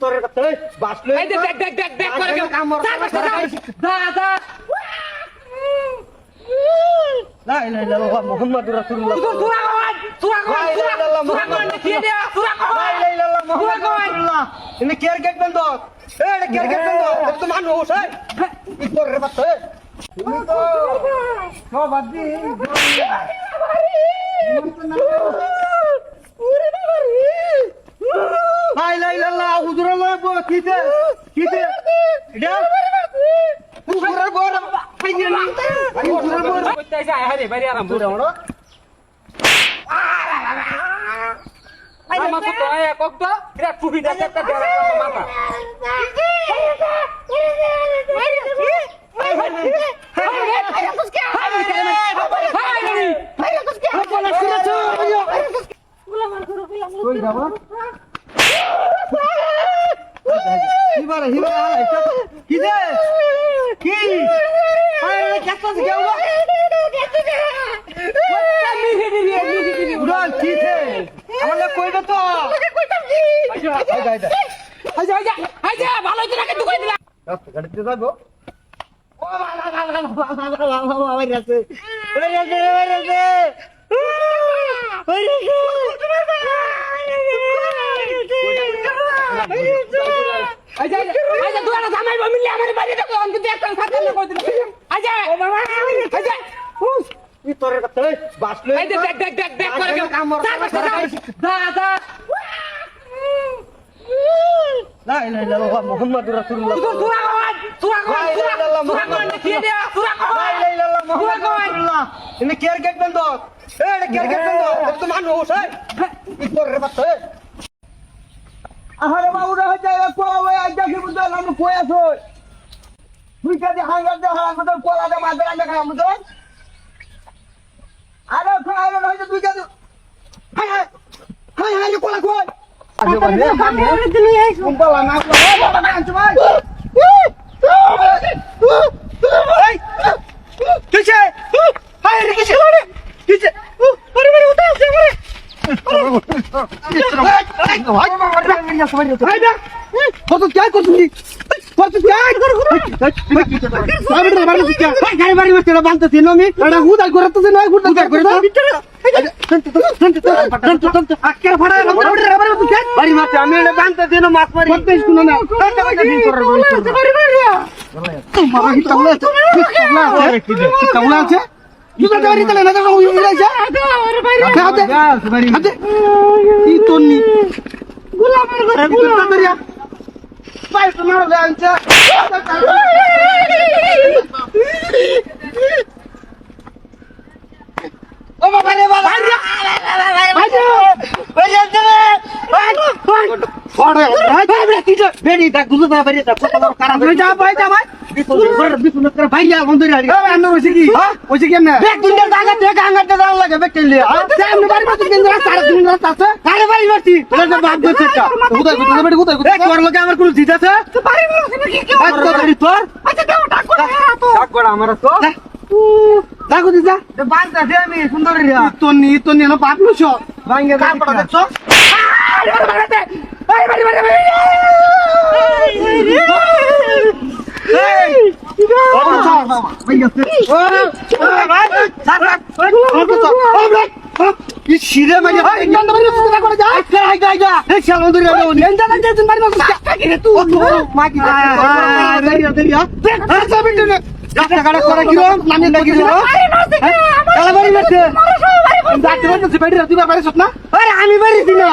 তোর দেখ দেখ দেখ দেখ করে গেল দা দা লা ইলাহা ইল্লাল্লাহ মুহাম্মাদুর রাসূলুল্লাহ তুই সুরা কওয়ান সুরা কওয়ান সুরা সুরা কওয়ান দেখিয়ে দে সুরা লা কওয়ান ইলাহা ইল্লাল্লাহ মুহাম্মাদুর রাসূলুল্লাহ ইনি কেয়ার গেট বন্ধ এ এটা কেয়ার গেট বন্ধ এটা তো মানুষ হ্যাঁ ই তোর কাছে তুমি তো সব আদি লা ইলাহা ইল্লাল্লাহ হুজুরের লয় বো কিতে কিতে এটা হুজুরের বড় খাইয়ে না হুজুরের বড় কইতাছে আয় হারে বাইরে আরাম বুড়া বড় আমার তো আয় কক তো বিরাট টুপি দেখতে একটা দেড় মাথা কই যাবা হিবারে হিবারে এটা কি দে কি আরে কেসা গেও উড়াল কি দে আমাকে কই দে তো আই যাই দে আইজা আইজা আইজা ভালো তো রাখে দুকাই দিলা গাড়িতে যাব ও বাবা বাবা বাবা বাবা বাবা ওই রাতে ওই রাতে ওই রাতে ওই আইজা আইজা দেখো দেখ দেখ দেখ দেখ ইলাহা ইল্লাল্লাহ মুহাম্মাদুর রাসূলুল্লাহ। তুই সুরা কওয়ান সুরা কওয়ান সুরা কওয়ান দেখিয়ে দে সুরা লা কওয়ান ইলাহা ইল্লাল্লাহ মুহাম্মাদুর রাসূলুল্লাহ। ইনি কেয়ার গেট বন্ধ? এ এটা কেয়ার গেট বন্ধ? এটা তো মানুষ হ্যাঁ ই তোর কাছে আহারে বাবু রে হচ্ছে কো ওই আজকে কি বুঝল আমি কই আছো? তুই যদি হাঙ্গার দে হাঙ্গার দে কোলা দে মাদে রান্না খাই আমি তো আরে খাই রে তুই যদি হাই হাই হাই হাই কোলা কোলা বানতেছি আমি হুদার করে তো নয় হুদার করে বানতে দিন মাছ মারি করতে শুন না বাড়ি বাড়ি মারা কি তাহলে আছে তাহলে আছে। কি? তাহলে আছে। জুতা গাড়ি না যাও ইউ রাইছে হাতে হাতে হাতে ই তন্নি গোলামের ঘরে গোলাম মেরিয়া পাইপ মারলে আনছে ও বাবা রে বাবা আজো ওই যাচ্ছে পড়ে ভাই কি তো বেরি দা গুলো দা বেরি দা কত বড় কারা যা ভাই যা ভাই বিপুল বিপুল করে ভাই যা বন্ধ রে আরে আন্ন হইছে কি হ্যাঁ কি না বেক দিন দেখ আঙ্গার দা হ্যাঁ দিন রাস্তা আর দিন আরে তো বাপ দছে কা হুদা কর লাগে জিত আছে বাড়ি মারছি নাকি কি আচ্ছা গাড়ি তোর আচ্ছা দাও ডাক করে তো ডাক করে আমার তো ডাকু দিছা বান্ধা দে আমি সুন্দর রে তোর নি তোর নি না বাপ নুছ ভাঙ্গে কার পড়া দেখছ আরে বাড়ি বাড়ি বাড়ি বাড়ি সিরে মাইয়া আমি বাড়ি না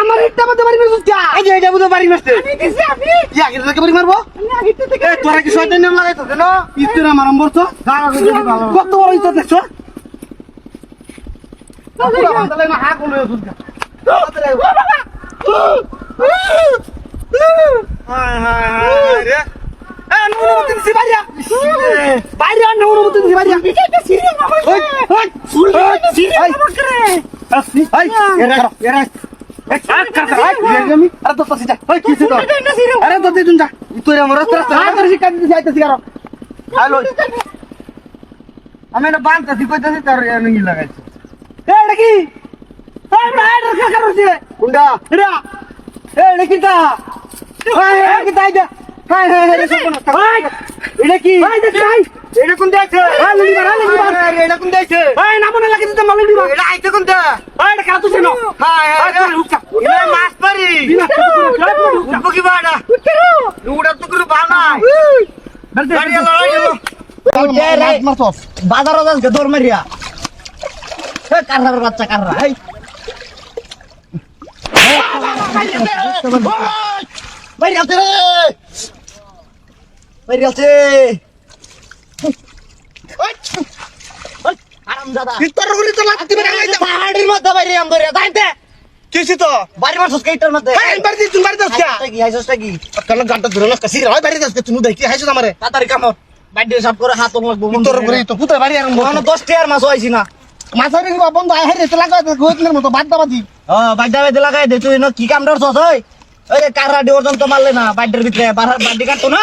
আমার একটা মতো বাড়ি মেসুস যা এই যে এটা বুঝো বাড়ি মারতে আমি দিছি আমি ইয়া কি তোকে বাড়ি মারবো আগে থেকে তোরা কি শয়তান নাম লাগাইতো কেন ইস্তিরা মারাম বলছো কত বড় ইজ্জত দেখছ না হায় হায় হায় রে মতিন সিবারিয়া বাইরে নুনু মতিন সিবারিয়া ওই ওই ওই সিরে বকরে আসি হাই এরা এরা এক কাট কাট আমি আরে তো সিজা ওই কিছু তো আরে তো দিন যা তুই আমার রাস্তা রাস্তা তোর শিকার দিতে যাইতেছি কারও হ্যালো আমি এটা বানতেছি কইতেছি তার এনগি লাগাইছি এটা কি এই এটা এটা এ এটা কি হাই হাই হাই কোন হাই এটা কি হাই দেখ হাই এটা কোন দেখছে হাই ললি মার হাই ললি মার এটা কোন দেখছে হাই না লাগি দিতে মাললি মার এটা আইতে কোন দা হাই এটা কাতু ছিল হাই হাই এটা মাছ পারি উঠবো কি বাড়া উড়া তো করে বানা গাড়ি লড়াই গেল বাজার আজকে দৌড় মারিয়া কারহার বাচ্চা কাররা বাইরে আছে রে বাইরে আছে আরাম দাদা ভিতর গুলি তো লাগতে পারে পাহাড়ির মধ্যে বাইরে আম ধরে যাইতে কিছু তো? বাড়ি মারছস কেইটার মধ্যে? হাই বাড়ি তুই বাড়ি যাস হাইসটা কি হাইসটা কি কাল গানটা ধরে না কাসি বাড়ি যাস তুই দেখি হাইছো আমারে। তাড়াতাড়ি কামড় বাইরে সব করে হাত লাগবো ভিতর গুলি তো? পুতা বাড়ি মাছ হয়েছি না। মাছারি বন্ধ আই গোতনের মতো বাদ ও লাগাই দে তুই ন কি কাম ধরছস ওই ওই যে কাররা ডিওরজন তো মারলে না বাইডের ভিতরে বাডি কাটতো না?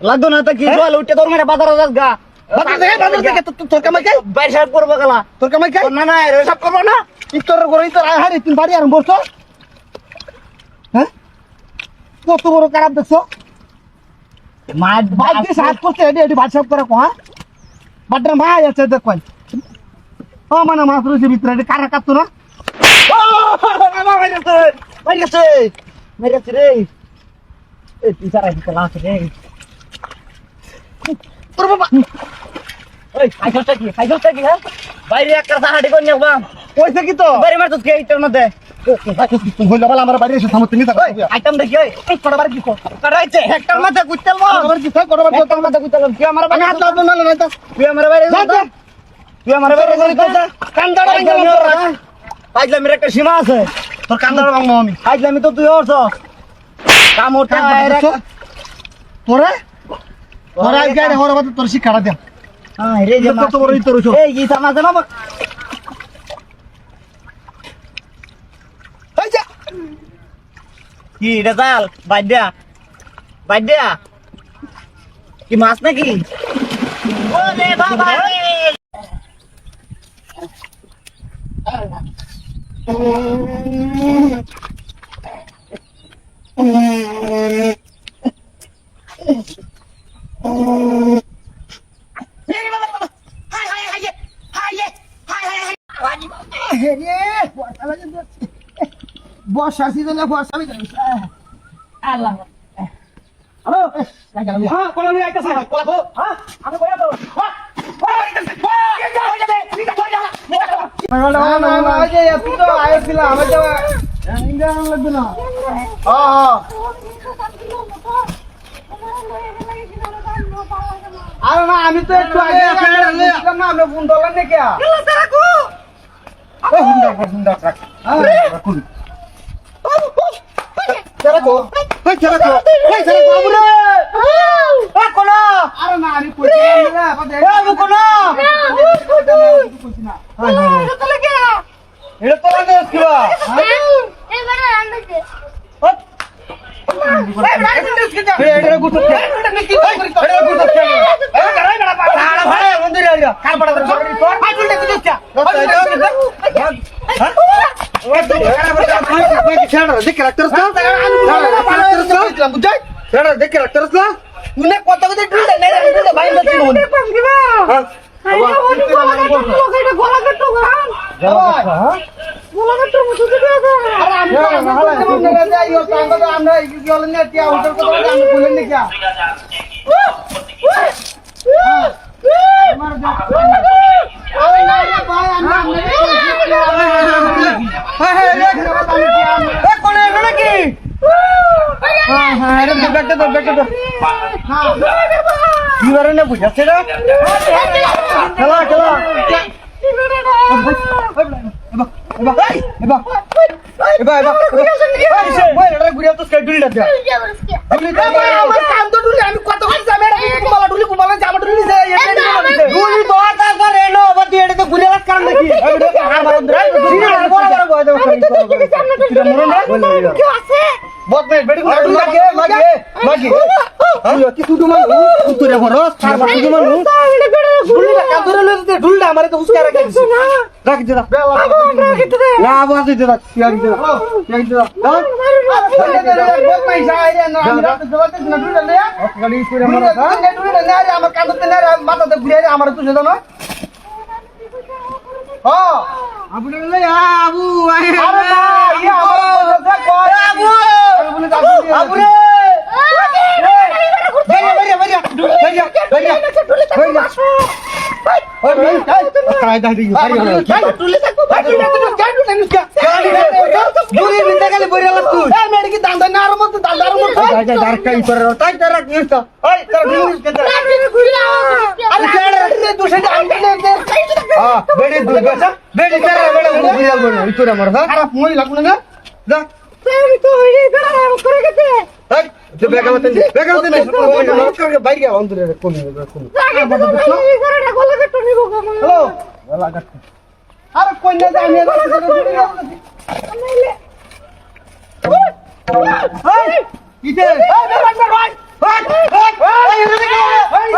কি লাগতো না তো কি জল উঠে তোর মেরে বাজারে যাস গা। বাজার থেকে বাজার থেকে তোর- কামাই খাই বাইরে সাহেব করব গেলা। তোর কামাই খাই না না, এর সব করব না। ইতর করে ইতর আয় হারি তুই বাড়ি আর বসছো হ্যাঁ কত বড় খারাপ দেখছ মার বাইক দিয়ে সাহায্য করছে এটি এটি বাদ সব করে কো হ্যাঁ বাট্টার মা আছে দেখ কই ও মানে মাছ রয়েছে ভিতরে এটি কারা কাটতো না রে। এই পিছারা দিতে লাগাচ্ছে রে। তোর বাবা ওই, খাইছসটা কি? খাইছসটা কি, হ্যাঁ? বাইরে একটা সাহায্য করে আসবা। কইছে কি তো বাইরে কে মধ্যে? কটা বাড়ি কি কর করাইছে, হেক্টর মাঠে গুইতাল বল। কটা বাড়ি কি কর কটা বাড়ি হেক্টর মাঠে গুইতাল বল। তুই আমার আমি বাইরে হাত যা। লাগবে না না তুই আমার বাইরে যা। যা, যা। তুই আমার বাইরে যা। কান্দাড়া ভাঙ্গা ফাইজলামি তোর, ওর হ্যাঁ? ফাইজলামির একটা সীমা আছে। তোর কান্দাড়া ভাঙবো আমি ফাইজলামি তো তুই ওর কাম টাকা করছ? এরা- তোরে তোরা আজকে রে বাদ তোর শিক্ষাটা দে। যে কত বড় ইতর এই গীতা মাঝে না এই যা। কি এটা জাল? কি মাছ নাকি? ওরে বাবা রে। বর্ষা সিজনে বর্ষা আমি আল্লাহ। হ্যালো হ্যাঁ কোলা নিয়ে আইতাছে। কোলা হ্যাঁ আমি তো হ্যাঁ হ্যাঁ আরে না আমি তো একটু আগে না আপনি ফোন ধরলেন নাকি? হুন্ডা হুন্ডা ট্রাক চলা কো ওই চলা কো ওই চলা আমরে এ কোনা আরে না আমি কইছিলাম না এ আবু কোনা না এটা তো লাগে এটা গুতো কে এটা গুতো কে এ আই তুলতে তুই যা কত কথা আরে আমি তো আমরা না যাই ও তাঙ্গ তো আমরা কি বলেন না টিয়া হোটেল কত আমি বলেন না কি আমার যা ওই না রে ভাই আমরা আমরা কোনে নাকি হ্যাঁ হ্যাঁ এটা ব্যাগটা দাও ব্যাগটা দাও কি বারে না বুঝাচ্ছে না খেলা খেলা। এবা এবা এবা এবা এবা এটা গুড়িয়া তো স্কাই ডুলি দাও ডুলি দাও আমার কাম তো ডুলি আমি কত করে যাবে রে কুমালা ডুলি কুমালা জামা ডুলি দে ডুলি তো আটা করে নো বদি এটা তো গুড়িয়া কাম নাকি আর মারুন রে গুড়িয়া বড় বড় বড় দাও কি তুই মানু তুই রে বড়। সার বাকি মানু ডুলি কাম ধরে লইতে ডুলটা আমারে তো উস্কা রাখি দিছিস রাখি। দে। না আবার দিতে দাও ইয়ার দিতে ইয়ার দিতে দাও পয়সা আইরে না আমি রাতে জবাতে না ডুলি লে গাড়ি করে ডুলি ডুলি না রে আমার কাঁদতে না রে মাথাতে ঘুরে আমার তুই জানো হ্যাঁ আবু আরে না ইয়া আমার আবু বলে যাবি আবু রে বাইরে বাইরে বাইরে বাইরে বাইরে বাইরে ওই ভাই কাই দাদি বাইরে বাইরে ডুলি থাকো ডুলি থাকো ডুলি থাকো দুরি বিন্দা খালি বইরা লাগ তুই এই মেডিকি দান্দা না আর মত দান্দা আর মত যাই যাই দার কাই তো ওই আমি হ্যাঁ গেছে খারাপ মই লাগল না মতন বেগা মতন নমস্কার করে বাইরে আরে কই না জানি কিতে এই